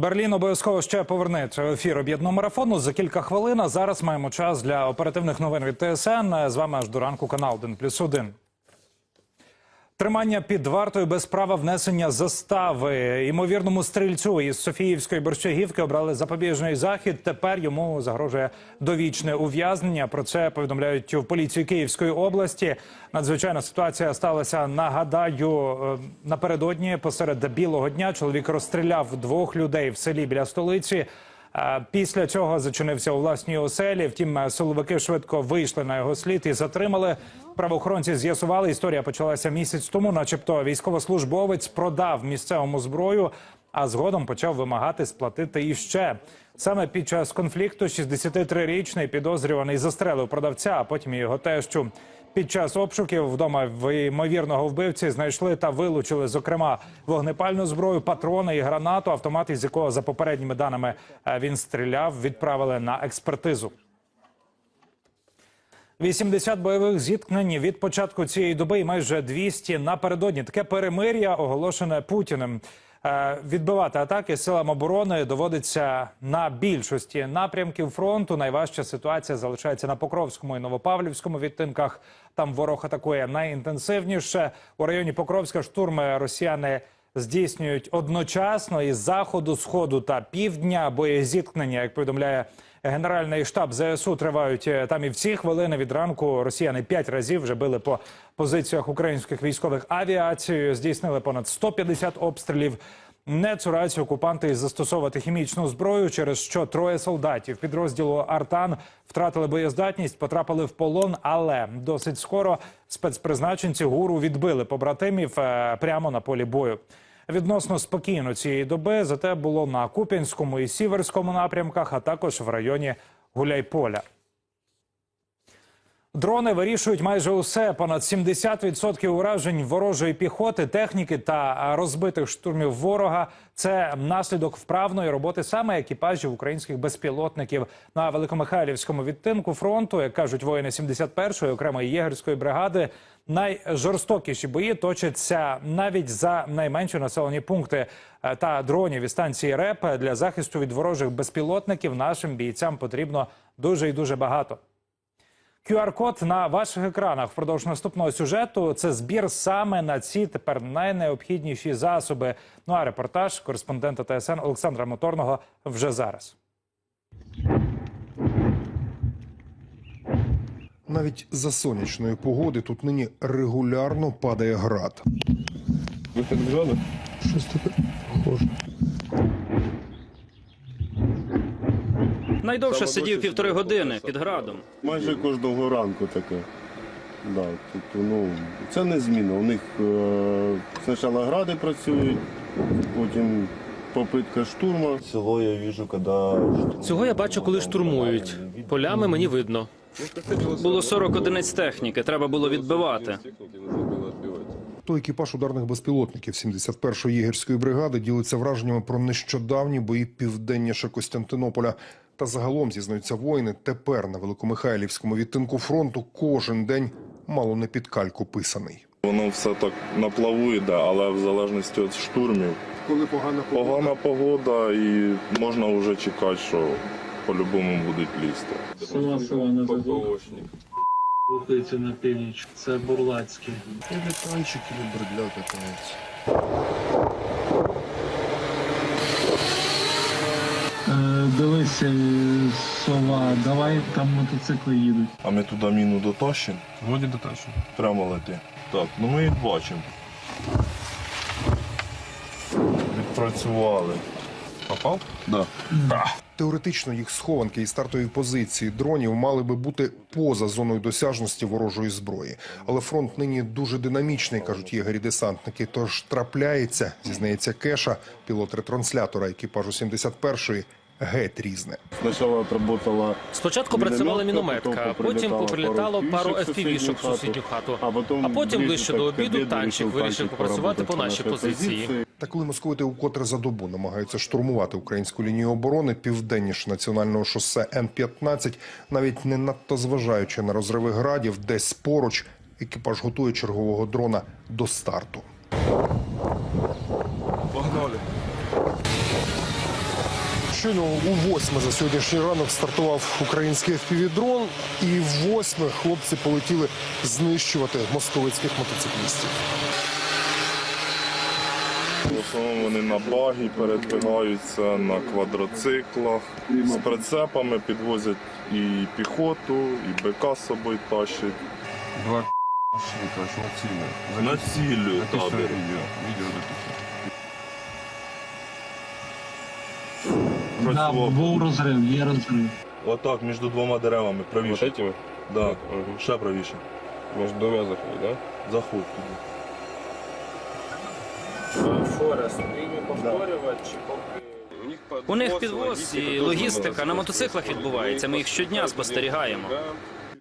Берлін обов'язково ще поверне ефір об'єднаного марафону за кілька хвилин. А зараз маємо час для оперативних новин від ТСН. З вами аж до ранку канал 1 плюс 1. Тримання під вартою без права внесення застави. Ймовірному стрільцю із Софіївської борщагівки обрали запобіжний захід. Тепер йому загрожує довічне ув'язнення. Про це повідомляють в поліції Київської області. Надзвичайна ситуація сталася. Нагадаю, е, напередодні посеред білого дня чоловік розстріляв двох людей в селі біля столиці. Після цього зачинився у власній оселі. Втім, силовики швидко вийшли на його слід і затримали. Правоохоронці з'ясували, історія почалася місяць тому, начебто військовослужбовець продав місцевому зброю, а згодом почав вимагати сплатити іще. Саме під час конфлікту 63-річний підозрюваний застрелив продавця, а потім його тещу. Під час обшуків вдома в ймовірного вбивці знайшли та вилучили, зокрема, вогнепальну зброю, патрони і гранату, автомат, із якого за попередніми даними е, він стріляв, відправили на експертизу. 80 бойових зіткнень від початку цієї доби і майже 200 напередодні. Таке перемир'я оголошене Путіним. Е, Відбивати атаки силам оборони доводиться на більшості напрямків фронту. Найважча ситуація залишається на Покровському і Новопавлівському відтинках. Там ворог атакує найінтенсивніше. У районі Покровська штурми росіяни здійснюють одночасно із заходу, сходу та півдня. Боєзіткнення, як повідомляє Генеральний штаб ЗСУ тривають е, там і в ці хвилини від ранку. Росіяни п'ять разів вже били по позиціях українських військових авіацією. Здійснили понад 150 обстрілів. Не цураються окупанти застосовувати хімічну зброю, через що троє солдатів підрозділу Артан втратили боєздатність, потрапили в полон. Але досить скоро спецпризначенці гуру відбили побратимів е, прямо на полі бою. Відносно спокійно цієї доби, зате було на Куп'янському і Сіверському напрямках, а також в районі Гуляйполя. Дрони вирішують майже усе. Понад 70% уражень ворожої піхоти, техніки та розбитих штурмів ворога. Це наслідок вправної роботи саме екіпажів українських безпілотників на Великомихайлівському відтинку фронту, як кажуть воїни 71-ї окремої єгерської бригади. Найжорстокіші бої точаться навіть за найменші населені пункти Е, та дронів від станції РЕП для захисту від ворожих безпілотників. Нашим бійцям потрібно дуже і дуже багато. QR-код на ваших екранах впродовж наступного сюжету це збір саме на ці тепер найнеобхідніші засоби. Ну а репортаж кореспондента ТСН Олександра Моторного вже зараз. Навіть за сонячної погоди тут нині регулярно падає град. Ви підбігали? Щось таке похоже. Найдовше сидів півтори години під градом. Майже кожного ранку таке. Да, тобто, ну, це не зміна. У них е, спочатку гради працюють, потім попитка штурму. Цього я бачу, коли Цього я бачу, коли штурмують. Полями мені видно. Було 40 одиниць техніки, треба було відбивати. То екіпаж ударних безпілотників 71-ї єгерської бригади ділиться враженнями про нещодавні бої південніше Костянтинополя. Та загалом зізнаються воїни. Тепер на Великомихайлівському відтинку фронту кожен день мало не під кальку писаний. Воно все так на плаву йде, але в залежності від штурмів. Коли погана Погана погода і можна вже чекати, що по-любому будуть лізти. Села Сивана Загорушник. Рухається на північ. Це Бурлацький. Или танчик, или бредля катається. Е, дивися, е, сова, давай там мотоцикли їдуть. А ми туди міну дотащимо? Воді дотащу. Прямо лети. Так, ну ми їх бачимо. Відпрацювали. Попав? Да. Теоретично їх схованки і стартові позиції дронів мали би бути поза зоною досяжності ворожої зброї. Але фронт нині дуже динамічний, кажуть єгері-десантники. Тож трапляється, зізнається Кеша, пілот ретранслятора екіпажу 71-ї, геть різне. Спочатку працювала Спочатку працювала мінометка, потім поприлітало пару FPV-шок в сусідню хату. А потім ближче до обіду танчик вирішив попрацювати по нашій позиції. Та коли московити укотре за добу намагаються штурмувати українську лінію оборони південніше національного шосе Н-15, навіть не надто зважаючи на розриви градів, десь поруч екіпаж готує чергового дрона до старту. Погнали. Щойно у восьме за сьогоднішній ранок стартував український FPV-дрон, і в восьме хлопці полетіли знищувати московицьких мотоциклістів. В основному вони на багі передвигаються, на квадроциклах. З прицепами підвозять і піхоту, і БК з собою тащать. Два цілі. Націлюють табір. Відео, відео Да, Працював був розрив, є розрив. отак між двома деревами, правіше. Вот этими? Да. Ще правіше. Между двумя заходи, да? Заход туди. У них підвоз і логістика на мотоциклах відбувається. Ми їх щодня спостерігаємо.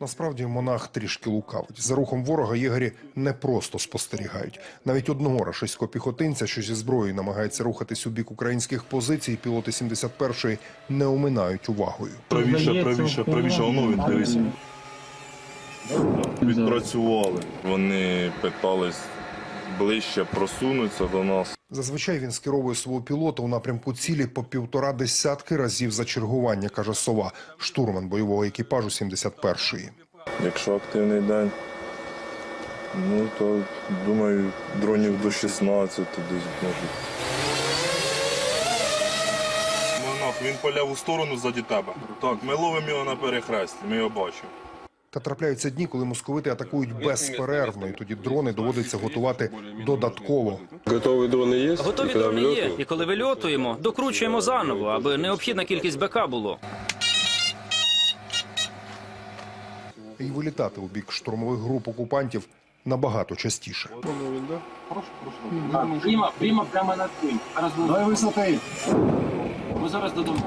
Насправді монах трішки лукавить. За рухом ворога єгері не просто спостерігають. Навіть одного рашистського піхотинця, що зі зброєю намагається рухатись у бік українських позицій, пілоти 71-ї не оминають увагою. Правіше, правіше, правіше, воно він дивися. Відпрацювали. Вони питались ближче просунутися до нас. Зазвичай він скеровує свого пілота у напрямку цілі по півтора десятки разів за чергування, каже сова, штурман бойового екіпажу 71-ї. Якщо активний день, ну то думаю, дронів до 16 десь можуть. Монах, він по ліву сторону ззаді тебе. Так, ми ловимо його на перехресті, ми його бачимо. Та трапляються дні, коли московити атакують безперервно, і тоді дрони доводиться готувати додатково. Готові дрони є? Готові дрони є, і коли вильотуємо, докручуємо заново, аби необхідна кількість БК було. І вилітати у бік штурмових груп окупантів набагато частіше. Прямо, прямо прямо над тим. Дай висоти. Ми зараз додому.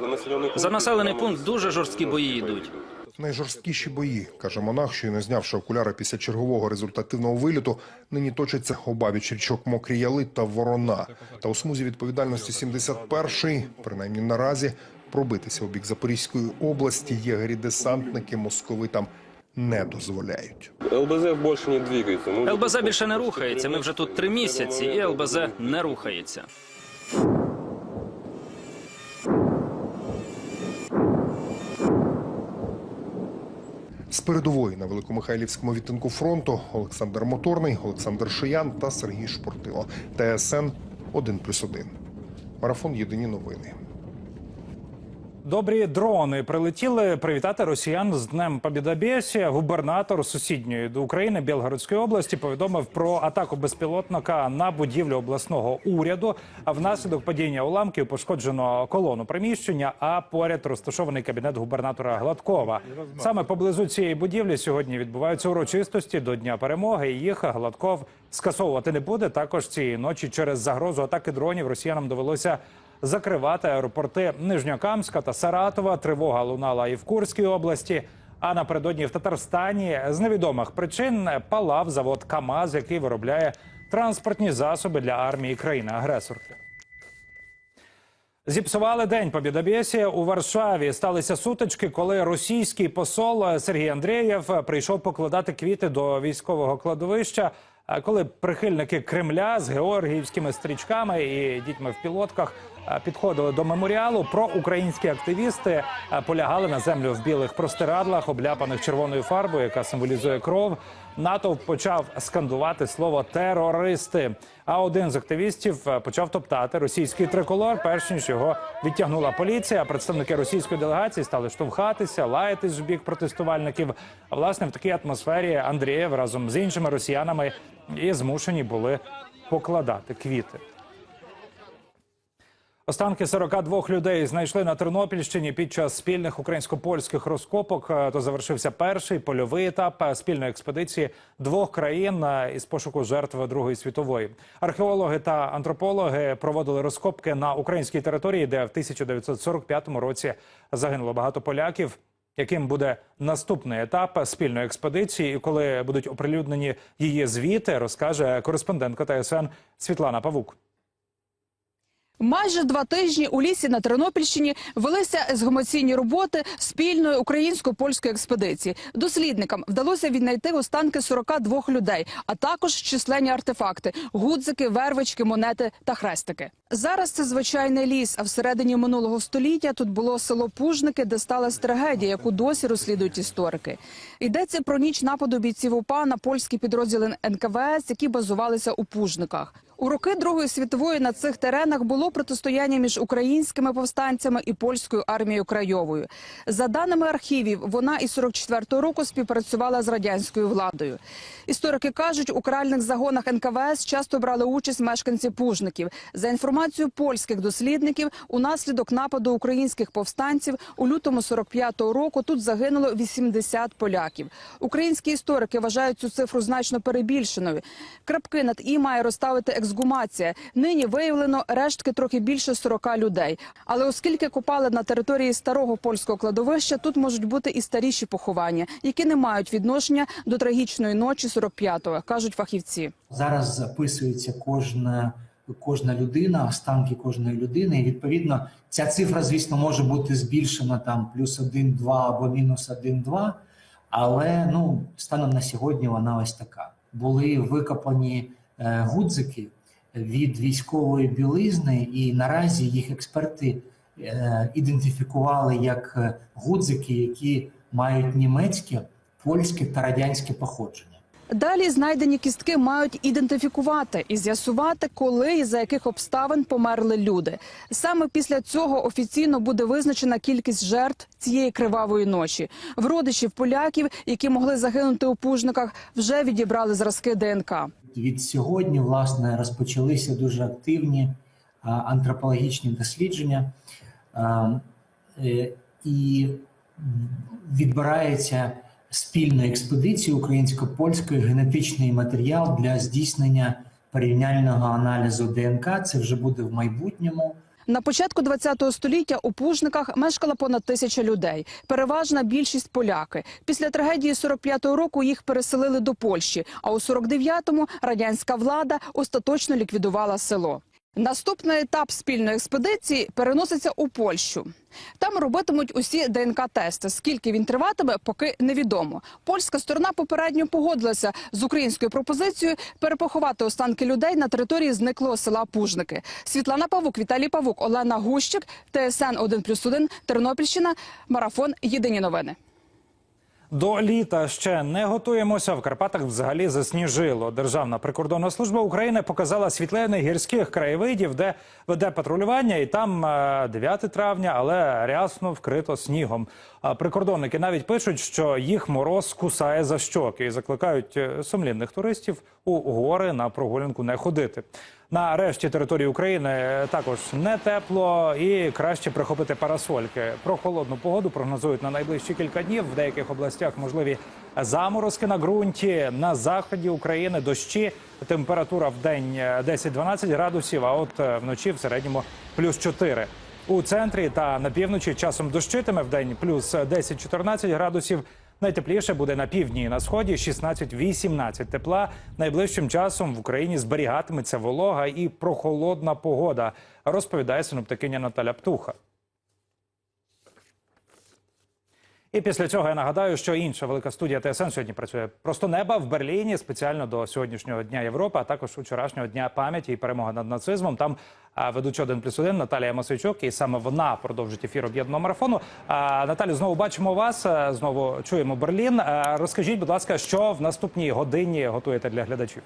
За населений За населений пункт дуже жорсткі бої йдуть. Найжорсткіші бої, каже монах, що й не знявши окуляри після чергового результативного виліту, нині точаться обабіч річок Мокрі Яли та Ворона. Та у смузі відповідальності 71-ї, принаймні наразі, пробитися у бік Запорізької області єгері-десантники московитам не дозволяють. ЛБЗ більше не двигається. ЛБЗ більше не рухається. Ми вже тут три місяці, і ЛБЗ не рухається. З передової на Великомихайлівському відтинку фронту Олександр Моторний, Олександр Шиян та Сергій Шпортило. ТСН 1+,1. Марафон Єдині новини. Добрі дрони прилетіли привітати росіян з Днем Побєдобєсія. Губернатор сусідньої до України Білгородської області повідомив про атаку безпілотника на будівлю обласного уряду. А внаслідок падіння уламків пошкоджено колону приміщення. А поряд розташований кабінет губернатора Гладкова. Саме поблизу цієї будівлі сьогодні відбуваються урочистості до Дня перемоги. Їх Гладков скасовувати не буде. Також цієї ночі через загрозу атаки дронів росіянам довелося закривати аеропорти Нижньокамська та Саратова. Тривога лунала і в Курській області. А напередодні в Татарстані з невідомих причин палав завод КАМАЗ, який виробляє транспортні засоби для армії країни-агресорки. Зіпсували день Побєдобєсія у Варшаві. Сталися сутички, коли російський посол Сергій Андрієв прийшов покладати квіти до військового кладовища. А коли прихильники Кремля з георгіївськими стрічками і дітьми в пілотках підходили до меморіалу, проукраїнські активісти полягали на землю в білих простирадлах, обляпаних червоною фарбою, яка символізує кров. Натовп почав скандувати слово терористи. А один з активістів е, почав топтати російський триколор, перш ніж його відтягнула поліція. Представники російської делегації стали штовхатися, лаятись в бік протестувальників. А власне в такій атмосфері Андрієв разом з іншими росіянами і змушені були покладати квіти. Останки 42 людей знайшли на Тернопільщині під час спільних українсько-польських розкопок. Е, То завершився перший польовий етап е, спільної експедиції двох країн е, із пошуку жертв Другої світової. Археологи та антропологи проводили розкопки на українській території, де в 1945 році загинуло багато поляків. Яким буде наступний етап спільної експедиції, і коли будуть оприлюднені її звіти, розкаже кореспондентка ТСН Світлана Павук. Майже два тижні у лісі на Тернопільщині велися ексгумаційні роботи спільної українсько-польської експедиції. Дослідникам вдалося віднайти останки 42 людей, а також численні артефакти: гудзики, вервички, монети та хрестики. Зараз це звичайний ліс. А всередині минулого століття тут було село Пужники, де сталася трагедія, яку досі розслідують історики. Йдеться про ніч нападу бійців УПА на польські підрозділи НКВС, які базувалися у Пужниках. У роки Другої світової на цих теренах було протистояння між українськими повстанцями і польською армією Крайовою. За даними архівів, вона із 44-го року співпрацювала з радянською владою. Історики кажуть, у каральних загонах НКВС часто брали участь мешканці пужників. За інформацією польських дослідників, унаслідок нападу українських повстанців у лютому 45-го року тут загинуло 80 поляків. Українські історики вважають цю цифру значно перебільшеною. Крапки над і має розставити ексгумація. Нині виявлено рештки трохи більше 40 людей. Але оскільки копали на території старого польського кладовища, тут можуть бути і старіші поховання, які не мають відношення до трагічної ночі 45-го, кажуть фахівці. Зараз записується кожна, кожна людина, останки кожної людини. І відповідно ця цифра, звісно, може бути збільшена там плюс 1, 2 або мінус 1, 2, але ну станом на сьогодні вона ось така. Були викопані е, гудзики від військової білизни, і наразі їх експерти е, ідентифікували як е, гудзики, які мають німецьке, польське та радянське походження. Далі знайдені кістки мають ідентифікувати і з'ясувати, коли і за яких обставин померли люди. Саме після цього офіційно буде визначена кількість жертв цієї кривавої ночі. В родичів поляків, які могли загинути у пужниках, вже відібрали зразки ДНК. Від сьогодні власне розпочалися дуже активні антропологічні дослідження, е, і відбирається спільна експедиція українсько-польської генетичний матеріал для здійснення порівняльного аналізу ДНК. Це вже буде в майбутньому. На початку ХХ століття у Пужниках мешкало понад тисяча людей. Переважна більшість поляки. Після трагедії 45-го року їх переселили до Польщі. А у 49-му радянська влада остаточно ліквідувала село. Наступний етап спільної експедиції переноситься у Польщу. Там робитимуть усі ДНК-тести. Скільки він триватиме, поки невідомо. Польська сторона попередньо погодилася з українською пропозицією перепоховати останки людей на території зниклого села Пужники. Світлана Павук, Віталій Павук, Олена Гущик, ТСН 1+,1, Тернопільщина, Марафон. Єдині новини. До літа ще не готуємося. В Карпатах взагалі засніжило. Державна прикордонна служба України показала світлини гірських краєвидів, де веде патрулювання, і там е, 9 травня, але рясно вкрито снігом. Прикордонники навіть пишуть, що їх мороз кусає за щоки і закликають е, сумлінних туристів у гори на прогулянку не ходити. На решті території України також не тепло і краще прихопити парасольки. Про холодну погоду прогнозують на найближчі кілька днів. В деяких областях можливі заморозки на ґрунті. На заході України дощі. Температура в день е, 10-12 градусів, а от е, вночі в середньому плюс 4. У центрі та на півночі часом дощитиме в день плюс 10-14 градусів. Найтепліше буде на півдні і на сході 16-18 тепла. Найближчим часом в Україні зберігатиметься волога і прохолодна погода, розповідає синоптикиня Наталя Птуха. І після цього я нагадаю, що інша велика студія ТСН сьогодні працює просто неба в Берліні спеціально до сьогоднішнього дня Європи, а також вчорашнього дня пам'яті і перемоги над нацизмом. Там а, ведучий один плюс один Наталія Масичук, і саме вона продовжить ефір об'єднаного марафону. А, Наталю, знову бачимо вас. Знову чуємо Берлін. Розкажіть, будь ласка, що в наступній годині готуєте для глядачів?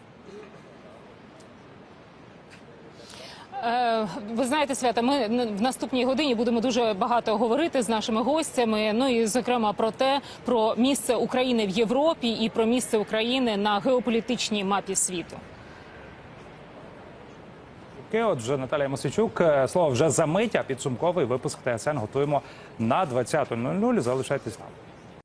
Е, Ви знаєте, свята, ми в наступній годині будемо дуже багато говорити з нашими гостями. Ну і зокрема про те, про місце України в Європі і про місце України на геополітичній мапі світу. Отже, Наталія Мосичук, е, слово вже за мить, а підсумковий випуск ТСН готуємо на 20.00. Залишайтесь нами.